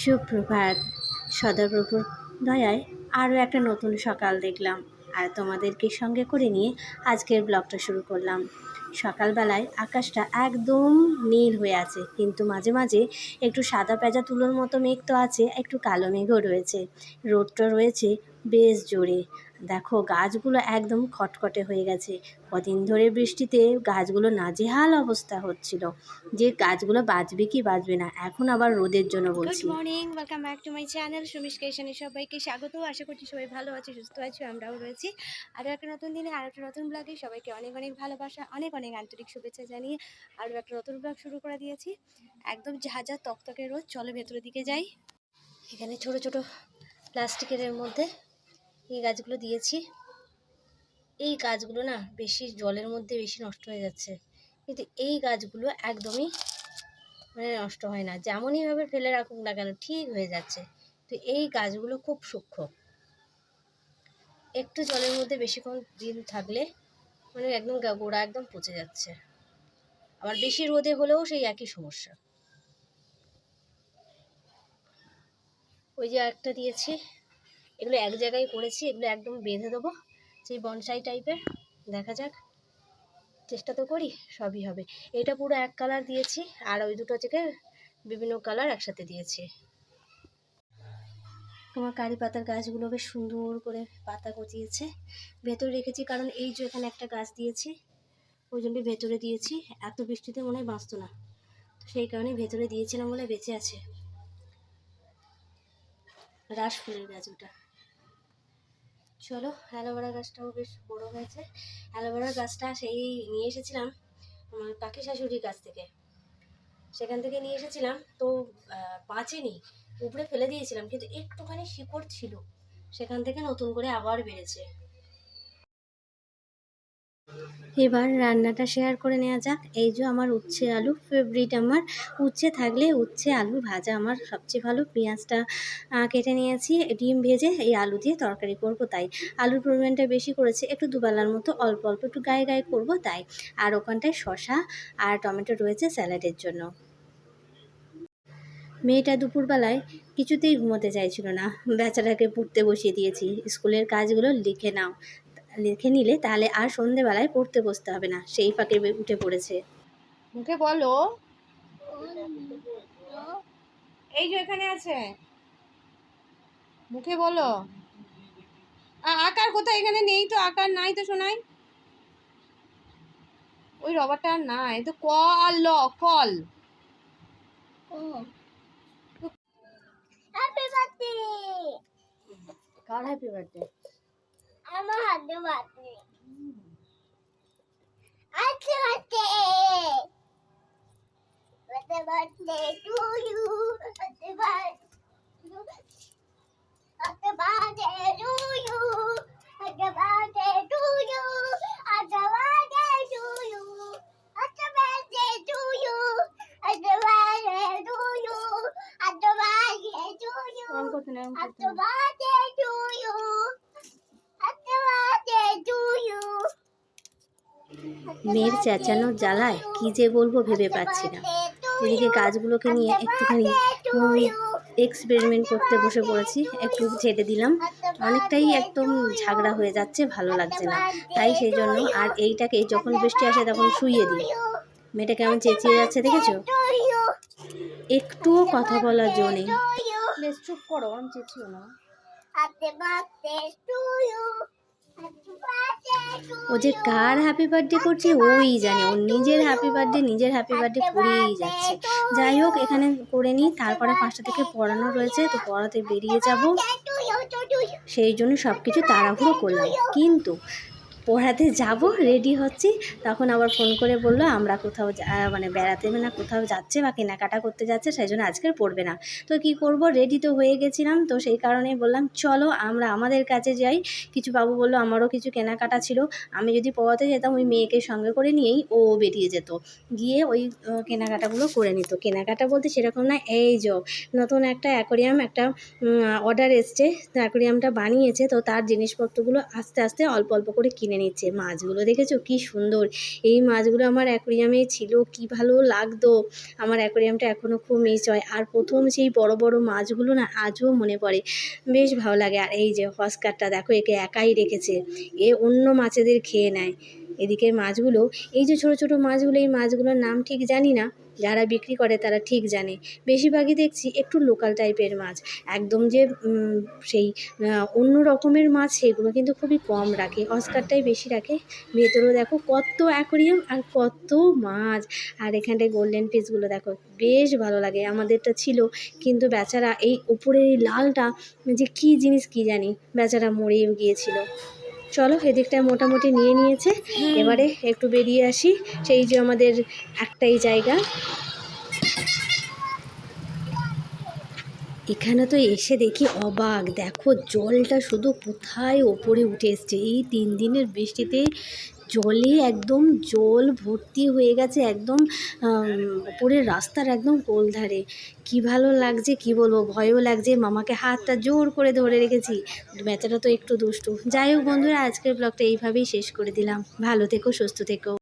সুপ্রভাত। সদাপ্রভুর দয়ায় আরও একটা নতুন সকাল দেখলাম আর তোমাদেরকে সঙ্গে করে নিয়ে আজকের ব্লগটা শুরু করলাম। সকালবেলায় আকাশটা একদম নীল হয়ে আছে, কিন্তু মাঝে মাঝে একটু সাদা পেঁজা তুলোর মতো মেঘ তো আছে, একটু কালো মেঘও রয়েছে। রোদটা রয়েছে বেশ জোরে। দেখো গাছগুলো একদম খটখটে হয়ে গেছে। কদিন ধরে বৃষ্টিতে গাছগুলো নাজেহাল অবস্থা হচ্ছিল। যে গাছগুলো বাঁচবে কি বাঁচবে না এখন আবার রোদের জন্য বলছি। Good morning welcome back to my channel সুমিশ কেশানি সবাইকে স্বাগত। আশা করছি সবাই ভালো আছে সুস্থ আছো আমরাও রয়েছি। আরও একটা নতুন দিনে আরও একটা নতুন ব্লগে সবাইকে অনেক অনেক ভালোবাসা অনেক অনেক আন্তরিক শুভেচ্ছা জানিয়ে আরও একটা নতুন ব্লগ শুরু করে দিয়েছি। একদম ঝাঁঝা তকতকে রোদ চলো ভেতরের দিকে যাই। এখানে ছোট ছোট প্লাস্টিকের মধ্যে এই গাছগুলো দিয়েছি। এই গাছগুলো না বেশি জলের মধ্যে বেশি নষ্ট হয়ে যাচ্ছে। কিন্তু এই গাছগুলো একদমই মানে নষ্ট হয় না। যেমনইভাবে ফেলে রাখুক না কেন ঠিক হয়ে যাচ্ছে। তো এই গাছগুলো খুব সূক্ষ্ম। একটু জলের মধ্যে বেশিক্ষণ দিন থাকলে মানে একদম গোড়া একদম পচে যাচ্ছে। আবার বেশি রোদে হলেও সেই একই সমস্যা। ওই যে একটা দিয়েছি। এগুলো এক জায়গায় করেছি, এগুলো একদম বেঁধে দেবো, সেই বনসাই টাইপের দেখা যাক, চেষ্টা তো করি, সবই হবে। এটা পুরো এক কালার দিয়েছি, আর ওই দুটো থেকে বিভিন্ন কালার একসাথে দিয়েছি। তোমার কারি পাতার গাছগুলো বেশ সুন্দর করে পাতা গজিয়েছে। ভেতরে রেখেছি, কারণ এই যে এখানে একটা গাছ দিয়েছি, ওই জন্য ভেতরে দিয়েছি। এত বৃষ্টিতে মনে হয় বাঁচতো না। তো সেই কারণে ভেতরে দিয়েছিলাম বলে বেঁচে আছে। রাস ফুলের গাছ ওটা। চলো অ্যালোভেরা গাছটাও বেশ বড় হয়েছে। অ্যালোভেরা গাছটা সেই নিয়ে এসেছিলাম আমার কাকি শাশুড়ির কাছ থেকে। সেখান থেকে নিয়ে এসেছিলাম, তো বাঁচেনি। উপরে ফেলে দিয়েছিলাম, কিন্তু একটুখানি শিকড় ছিল। সেখান থেকে নতুন করে আবার বেড়েছে। এবার রান্নাটা শেয়ার করে নেওয়া যাক। এই যে আমার উচ্ছে আলু ফেভারিট আমার। উচ্ছে থাকলে উচ্ছে আলু ভাজা আমার সবচেয়ে ভালো। পেঁয়াজটা কেটে নিয়েছি, ডিম ভেজে এই আলু দিয়ে তরকারি করব তাই। আলুর পরিমাণটা বেশি করেছে, একটু দুবেলার মতো অল্প অল্প, একটু গায়ে গায়ে করব তাই। আর ওখানটায় শশা আর টমেটো রয়েছে স্যালাডের জন্য। মেয়েটা দুপুরবেলায় কিছুতেই ঘুমোতে চাইছিল না। বেচারাকে পড়তে বসিয়ে দিয়েছি। স্কুলের কাজগুলো লিখে নাও। লিখে নিলে তাহলে আর সন্ধেবেলায় পড়তে বসতে হবে না। সেই ফাঁকে উঠে পড়েছে। মুখে বলো। এই যে এখানে আছে। মুখে বলো। আকার কোথায়? এখানে নেই তো আকার নাই তো শোনাই ওই রবারটা আর নাই। তো ক আর ল কল happy birthday car happy birthday I'm a hundred watching. Happy birthday! Happy birthday to you! Happy birthday! Happy birthday to you! Happy birthday to you! Happy birthday to you! Happy birthday to you! Happy birthday to you! Happy birthday to you! মেয়ের চেঁচানোর জ্বালায় কি যে বলব ভেবে পাচ্ছি না। এদিকে গাছগুলোকে নিয়ে একটুখানি এক্সপেরিমেন্ট করতে বসে পড়েছি একটু ছেড়ে দিলাম। অনেকটাই একদম ঝাগড়া হয়ে যাচ্ছে ভালো লাগছে না। তাই সেই জন্য আর এইটাকে যখন বৃষ্টি আসে তখন শুইয়ে দিই। মেয়েটা কেমন চেঁচিয়ে যাচ্ছে দেখেছ? একটুও কথা বলার জো নেই। বেশ চুপ করো আমি চেয়েছিও না। ও যে কার হ্যাপি বার্থডে করছে, ওই জানে। ও নিজের হ্যাপি বার্থডে নিজের হ্যাপি বার্থডে করেই যাচ্ছে। যাই হোক, এখানে করে নিই। তারপরে পাঁচটা থেকে পড়ানো রয়েছে, তো পড়াতে বেরিয়ে যাব. সেই জন্য সব কিছু তাড়াহুড়ো করলাম। কিন্তু পড়াতে যাব রেডি হচ্ছি। তখন আবার ফোন করে বলল, আমরা কোথাও মানে বেড়াতে না, কোথাও যাচ্ছে বা কেনাকাটা করতে যাচ্ছে, সেই জন্য আজকে পড়বে না। তো কি করব রেডি তো হয়ে গেছিলাম, তো সেই কারণেই বললাম, চলো, আমরা আমাদের কাছে যাই। কিছু বাবু বলল, আমারও কিছু কেনাকাটা ছিল, আমি যদি পড়াতে যেতাম, ওই মেয়েকে সঙ্গে করে নিয়েই ও বেরিয়ে যেত। গিয়ে ওই কেনাকাটাগুলো করে নিত। কেনাকাটা বলতে সেরকম না, এই যে নতুন একটা অ্যাকোরিয়াম, একটা অর্ডার এসছে, অ্যাকোরিয়ামটা বানিয়েছে, তো তার জিনিসপত্রগুলো আস্তে আস্তে অল্প অল্প করে কিনে কিনে নিচ্ছে। মাছগুলো দেখেছ? কি সুন্দর। এই মাছগুলো আমার অ্যাকোরিয়ামে ছিল, কি ভালো লাগতো। আমার অ্যাকোরিয়ামটা এখনও খুব মিস হয়। আর প্রথম সেই বড় বড় মাছগুলো না আজও মনে পড়ে। বেশ ভালো লাগে। আর এই যে হস্কারটা দেখো, একে একাই রেখেছে। এ অন্য মাছেদের খেয়ে নেয়। এদিকে মাছগুলো, এই যে ছোট ছোট মাছগুলো, এই মাছগুলোর নাম ঠিক জানি না। যারা বিক্রি করে তারা ঠিক জানে। বেশিরভাগই দেখছি একটু লোকাল টাইপের মাছ। একদম যে সেই অন্য রকমের মাছ, সেগুলো কিন্তু খুবই কম রাখে। অস্কারটাই বেশি রাখে। ভেতরেও দেখো কত অ্যাকোরিয়াম আর কত মাছ। আর এখানটায় গোল্ডেন পিসগুলো দেখো, বেশ ভালো লাগে। আমাদেরটা ছিল, কিন্তু বেচারা এই উপরের এই লালটা, যে কী জিনিস কী জানি, বেচারা মরেও গিয়েছিল। চলো এদিকটা মোটামুটি নিয়ে নিয়েছে। এবারে একটু বেরিয়ে আসি। সেই যে আমাদের একটাই জায়গা। এখানে তো এসে দেখি অবাক। দেখো জলটা শুধু কোথায় ওপরে উঠে এসছে। এই তিন দিনের বৃষ্টিতে জলে একদম জল ভর্তি হয়ে গেছে, একদম উপরের রাস্তার একদম কোল ধারে কি ভালো লাগছে, কি বলব, ভয়ও লাগছে, মামাকে হাতটা জোর করে ধরে রেখেছি। বেচারা তো একটু দুষ্টু। যাই হোক বন্ধুরা, আজকের ব্লগটা এইভাবেই শেষ করে দিলাম। ভালো থেকো, সুস্থ থেকো।